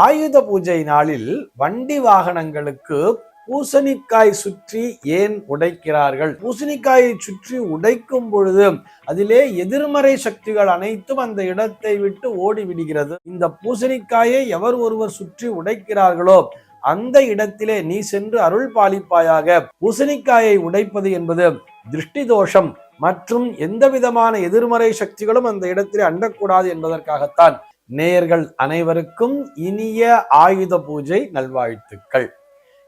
ஆயுத பூஜை நாளில் வண்டி வாகனங்களுக்கு பூசணிக்காய் சுற்றி ஏன் உடைக்கிறார்கள்? பூசணிக்காயை சுற்றி உடைக்கும் பொழுது அதிலே எதிர்மறை சக்திகள் அனைத்தும் அந்த இடத்தை விட்டு ஓடி விடுகிறது இந்த பூசணிக்காயை எவர் ஒருவர் சுற்றி உடைக்கிறார்களோ அந்த இடத்திலே நீ சென்று அருள் பாலிப்பாயாக. பூசணிக்காயை உடைப்பது என்பது திருஷ்டி தோஷம் மற்றும் எந்த விதமான எதிர்மறை சக்திகளும் அந்த இடத்திலே அண்டக்கூடாது என்பதற்காகத்தான். நேயர்கள் அனைவருக்கும் இனிய ஆயுத பூஜை நல்வாழ்த்துக்கள்.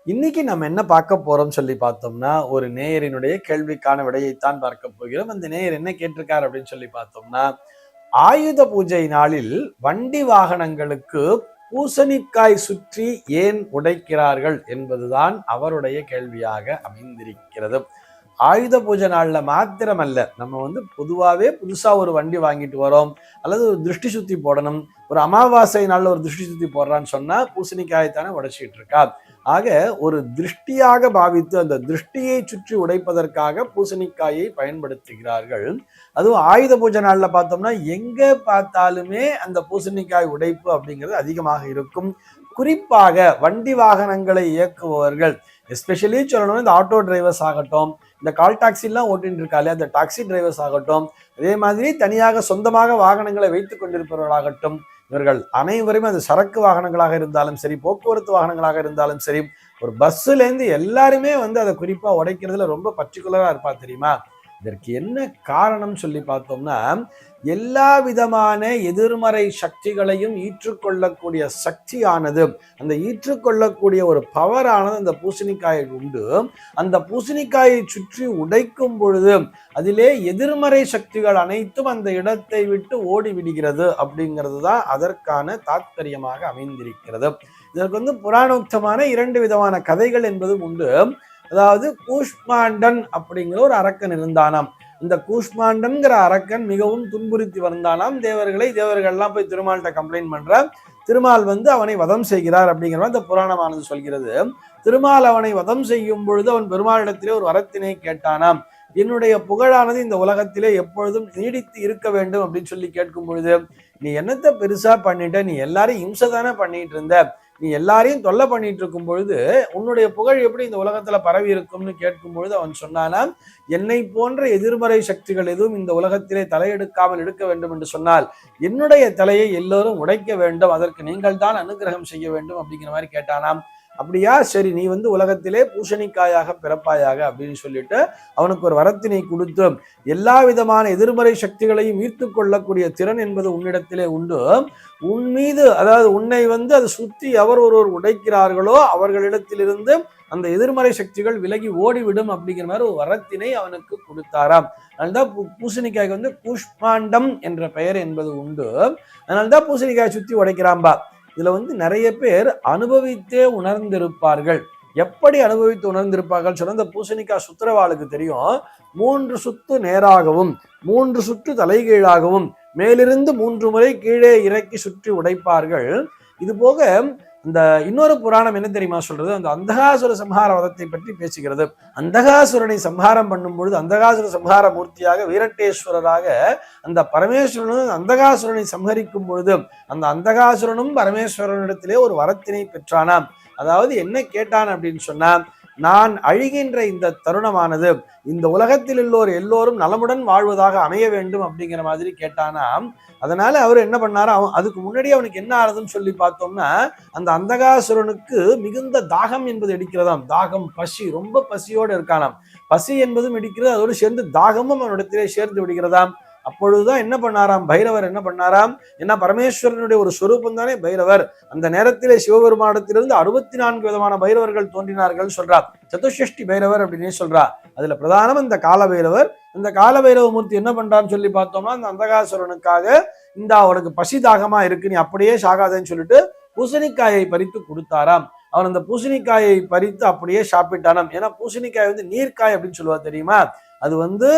இன்னைக்கு நம்ம என்ன பார்க்க போறோம் சொல்லி பார்த்தோம்னா ஒரு நேயரினுடைய கேள்விக்கான விடையைத்தான் பார்க்க போகிறோம். அந்த நேயர் என்ன கேட்டிருக்கார் அப்படின்னு சொல்லி பார்த்தோம்னா ஆயுத பூஜை நாளில் வண்டி வாகனங்களுக்கு பூசணிக்காய் சுற்றி ஏன் உடைக்கிறார்கள் என்பதுதான் அவருடைய கேள்வியாக அமைந்திருக்கிறது. ஆயுத பூஜை நாளில் மாத்திரமல்ல. நம்ம வந்து பொதுவாகவே புதுசாக ஒரு வண்டி வாங்கிட்டு வரோம். அல்லது ஒரு திருஷ்டி சுத்தி போடணும். ஒரு அமாவாசை நாளில் ஒரு திருஷ்டி சுத்தி போடுறான்னு சொன்னால் பூசணிக்காயத்தானே உடைச்சிட்டு இருக்கா? ஆக ஒரு திருஷ்டியாக பாவித்து அந்த திருஷ்டியை சுற்றி உடைப்பதற்காக பூசணிக்காயை பயன்படுத்துகிறார்கள். அதுவும் ஆயுத பூஜை நாளில் பார்த்தோம்னா எங்கே பார்த்தாலுமே அந்த பூசணிக்காய் உடைப்பு அப்படிங்கிறது அதிகமாக இருக்கும். குறிப்பாக வண்டி வாகனங்களை இயக்குபவர்கள் எஸ்பெஷலி சொல்லணும் இந்த ஆட்டோ டிரைவர்ஸ் ஆகட்டும் இந்த கால் டாக்ஸிலாம் ஓட்டின்னு இருக்காலே அந்த டாக்ஸி டிரைவர்ஸ் ஆகட்டும் அதே மாதிரி தனியாக சொந்தமாக வாகனங்களை வைத்துக் கொண்டிருப்பவர்களாகட்டும் இவர்கள் அனைவருமே அது சரக்கு வாகனங்களாக இருந்தாலும் சரி போக்குவரத்து வாகனங்களாக இருந்தாலும் சரி ஒரு பஸ்ஸுலேருந்து எல்லாருமே வந்து அதை குறிப்பாக உடைக்கிறதுல ரொம்ப பர்டிகுலராக இருப்பா தெரியுமா? இதற்கு என்ன காரணம் சொல்லி பார்த்தோம்னா எல்லா விதமான எதிர்மறை சக்திகளையும் ஈற்றுக்கொள்ளக்கூடிய சக்தியானது அந்த ஈற்றுக்கொள்ளக்கூடிய ஒரு பவரானது அந்த பூசணிக்காயில் உண்டு. அந்த பூசணிக்காயை சுற்றி உடைக்கும் பொழுது அதிலே எதிர்மறை சக்திகள் அனைத்தும் அந்த இடத்தை விட்டு ஓடி விடுகிறது அப்படிங்கிறது தான் அதற்கான தாத்பரியமாக அமைந்திருக்கிறது. இதற்கு வந்து புராணோக்தமான இரண்டு விதமான கதைகள் என்பதும் உண்டு. அதாவது கூஷ்மாண்டன் அப்படிங்கிற ஒரு அரக்கன் இருந்தானாம். இந்த கூஷ்மாண்டன்கிற அரக்கன் மிகவும் துன்புறுத்தி வந்தானாம். தேவர்களை தேவர்கள்லாம் போய் திருமால்கிட்ட கம்ப்ளைண்ட் பண்ற திருமால் வந்து அவனை வதம் செய்கிறார் அப்படிங்கிற மாதிரி இந்த புராணமானது சொல்கிறது. திருமால் அவனை வதம் செய்யும் பொழுது அவன் பெருமாளிடத்திலே ஒரு வரத்தினை கேட்டானாம். என்னுடைய புகழானது இந்த உலகத்திலே எப்பொழுதும் நீடித்து இருக்க வேண்டும் அப்படின்னு சொல்லி கேட்கும் பொழுது நீ என்னத்தை பெருசா பண்ணிட்ட? நீ எல்லாரும் இம்சை தானே பண்ணிட்டு இருந்த? நீ எல்லாரையும் தொல்லை பண்ணிட்டு இருக்கும் பொழுது உன்னுடைய புகழ் எப்படி இந்த உலகத்துல பரவி இருக்கும்னு கேட்கும் பொழுது அவன் சொன்னானாம் என்னை போன்ற எதிர்மறை சக்திகள் எதுவும் இந்த உலகத்திலே தலையெடுக்காமல் எடுக்க வேண்டும் என்று சொன்னால் என்னுடைய தலையை எல்லோரும் உடைக்க வேண்டும் அதற்கு நீங்கள் தான் அனுகிரகம் செய்ய வேண்டும் அப்படிங்கிற மாதிரி கேட்டானாம். அப்படியா? சரி நீ வந்து உலகத்திலே பூசணிக்காயாக பிறப்பாயாக அப்படின்னு சொல்லிட்டு அவனுக்கு ஒரு வரத்தினை கொடுத்து எல்லா விதமான எதிர்மறை சக்திகளையும் ஈர்த்து கொள்ளக்கூடிய திறன் என்பது உன்னிடத்திலே உண்டு. உன் மீது அதாவது உன்னை வந்து அதை சுத்தி எவர் ஒருவர் உடைக்கிறார்களோ அவர்களிடத்திலிருந்து அந்த எதிர்மறை சக்திகள் விலகி ஓடிவிடும் அப்படிங்கிற மாதிரி ஒரு வரத்தினை அவனுக்கு கொடுத்தாராம். அதனால்தான் பூசணிக்காய்க்கு வந்து புஷ்பாண்டம் என்ற பெயர் என்பது உண்டு. அதனால்தான் பூசணிக்காய் சுத்தி உடைக்கிறாம்பா. இதுல வந்து நிறைய பேர் அனுபவித்தே உணர்ந்திருப்பார்கள். எப்படி அனுபவித்து உணர்ந்திருப்பார்கள் சொன்ன இந்த பூசணிக்காய் சுத்திரவாளுக்கு தெரியும். மூன்று சுத்து நேராகவும் மூன்று சுற்று தலைகீழாகவும் மேலிருந்து மூன்று முறை கீழே இறக்கி சுற்றி உடைப்பார்கள். இது போக இந்த இன்னொரு புராணம் என்ன தெரியுமா சொல்றது? அந்த அந்தகாசுர சம்ஹார வதத்தை பற்றி பேசுகிறது. அந்தகாசுரனை சம்ஹாரம் பண்ணும் பொழுது அந்தகாசுர சம்ஹார மூர்த்தியாக வீரட்டேஸ்வரராக அந்த பரமேஸ்வரனும் அந்தகாசுரனை சம்ஹரிக்கும் பொழுது அந்த அந்தகாசுரனும் பரமேஸ்வரனிடத்திலே ஒரு வரத்தினை பெற்றானாம். அதாவது என்ன கேட்டான் அப்படின்னு சொன்னா நான் அழிகின்ற இந்த தருணமானது இந்த உலகத்தில் உள்ளோர் எல்லோரும் நலமுடன் வாழ்வதாக அமைய வேண்டும் அப்படிங்கிற மாதிரி கேட்டானா அதனால அவர் என்ன பண்ணாரு அவன் அதுக்கு முன்னாடி அவனுக்கு என்ன ஆறுதுன்னு சொல்லி பார்த்தோம்னா அந்த அந்தகாசுரனுக்கு மிகுந்த தாகம் என்பது எடுக்கிறதாம். தாகம் பசி ரொம்ப பசியோடு இருக்கானாம். பசி என்பதும் எடுக்கிறது அதோடு சேர்ந்து தாகமும் அவனிடத்திலே சேர்ந்து விடுகிறதாம். அப்பொழுதுதான் என்ன பண்ணாராம்? பைரவர் என்ன பண்ணாராம்? ஏன்னா பரமேஸ்வரனுடைய ஒரு சொரூபம் தானே? பைரவர். அந்த நேரத்திலே சிவபெருமானத்திலிருந்து அறுபத்தி நான்கு விதமான பைரவர்கள் தோன்றினார்கள் சொல்றார். சதுஷ்டி பைரவர் அப்படின்னே சொல்றா அதுல பிரதானம் இந்த கால பைரவர் இந்த கால பைரவ மூர்த்தி என்ன பண்றான்னு சொல்லி பார்த்தோம்னா அந்த அந்தகாசுரனுக்காக இந்த அவனுக்கு பசி தாகமா இருக்கு நீ அப்படியே சாகாதேன்னு சொல்லிட்டு பூசணிக்காயை பறித்து கொடுத்தாராம். அவன் அந்த பூசணிக்காயை பறித்து அப்படியே சாப்பிட்டானாம். ஏன்னா பூசணிக்காய் வந்து நீர்க்காய் அப்படின்னு சொல்லுவா தெரியுமா? அது வந்து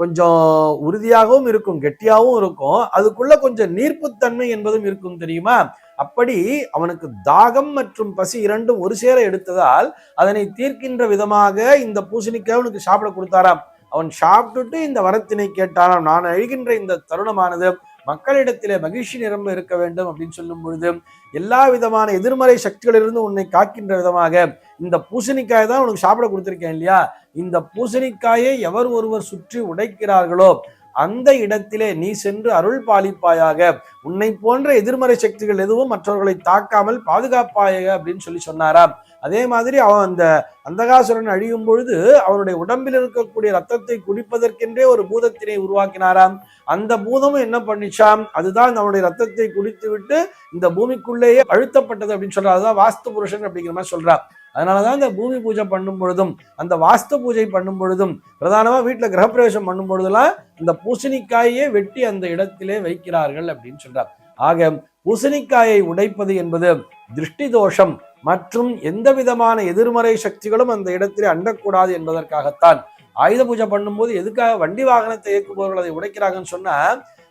கொஞ்சம் உறுதியாகவும் இருக்கும் கெட்டியாகவும் இருக்கும். அதுக்குள்ள கொஞ்சம் நீர்ப்புத்தன்மை என்பதும் இருக்கும் தெரியுமா? அப்படி அவனுக்கு தாகம் மற்றும் பசி இரண்டும் ஒரு சேர எடுத்ததால் அதனை தீர்க்கின்ற விதமாக இந்த பூசணிக்காய் அவனுக்கு சாப்பிட கொடுத்தாராம். அவன் சாப்பிட்டுட்டு இந்த வரத்தினை கேட்டாராம். நான் அழுகின்ற இந்த தருணமானது மக்களிடத்திலே மகிழ்ச்சி நிரம்ப இருக்க வேண்டும் அப்படின்னு சொல்லும் பொழுது எல்லா விதமான எதிர்மறை சக்திகளிலிருந்து உன்னை காக்கின்ற விதமாக இந்த பூசணிக்காயை தான் உனக்கு சாப்பிட கொடுத்துருக்கேன் இல்லையா? இந்த பூசணிக்காயை எவர் ஒருவர் சுற்றி உடைக்கிறார்களோ அந்த இடத்திலே நீ சென்று அருள் பாலிப்பாயாக உன்னை போன்ற எதிர்மறை சக்திகள் எதுவும் மற்றவர்களை தாக்காமல் பாதுகாப்பாயாக அப்படின்னு சொல்லி சொன்னாராம். அதே மாதிரி அவன் அந்த அந்தகாசுரன் அழியும் பொழுது அவனுடைய உடம்பில் இருக்கக்கூடிய ரத்தத்தை குடிப்பதற்கென்றே ஒரு பூதத்தினை உருவாக்கினாராம். அந்த பூதமும் என்ன பண்ணிச்சாம்? அதுதான் அவனுடைய ரத்தத்தை குடித்து விட்டு இந்த பூமிக்குள்ளேயே அழுத்தப்பட்டது அப்படின்னு சொல்றா அதுதான் வாஸ்து புருஷன் அப்படிங்கிற மாதிரி சொல்றான். அதனாலதான் இந்த பூமி பூஜை பண்ணும் பொழுதும் அந்த வாஸ்து பூஜை பண்ணும் பொழுதும் பிரதானமா வீட்டுல கிரகப்பிரவேசம் பண்ணும் பொழுதெல்லாம் இந்த பூசணிக்காயே வெட்டி அந்த இடத்திலே வைக்கிறார்கள் அப்படின்னு சொல்றார் ஆக பூசணிக்காயை உடைப்பது என்பது திருஷ்டி தோஷம். மற்றும் எந்த விதமான எதிர்மறை சக்திகளும் அந்த இடத்திலே அண்டக்கூடாது என்பதற்காகத்தான். ஆயுத பூஜை பண்ணும்போது எதுக்காக வண்டி வாகனத்தை இயக்குபவர்கள் அதை உடைக்கிறாங்கன்னு சொன்னா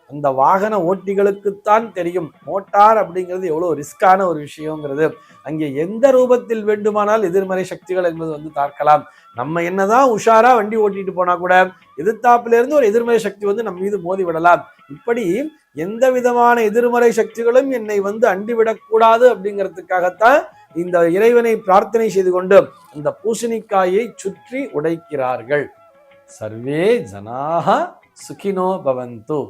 அந்த வாகன ஓட்டிகளுக்குத்தான் தெரியும். மோட்டார் அப்படிங்கிறது எவ்வளவு ரிஸ்கான ஒரு விஷயங்கிறது. அங்கே எந்த ரூபத்தில் வேண்டுமானால் எதிர்மறை சக்திகள் என்பது வந்து தாக்கலாம் நம்ம என்னதான் உஷாரா வண்டி ஓட்டிட்டு போனா கூட எதிர்த்தாப்புல இருந்து ஒரு எதிர்மறை சக்தி வந்து நம்ம மீது மோதி விடலாம். இப்படி எந்த விதமான எதிர்மறை சக்திகளும் என்னை வந்து அண்டிவிடக்கூடாது அப்படிங்கிறதுக்காகத்தான் இந்த இறைவனை பிரார்த்தனை செய்து கொண்டு அந்த பூசணிக்காயை சுற்றி உடைக்கிறார்கள். சர்வே ஜனாக சுகினோ பவந்து.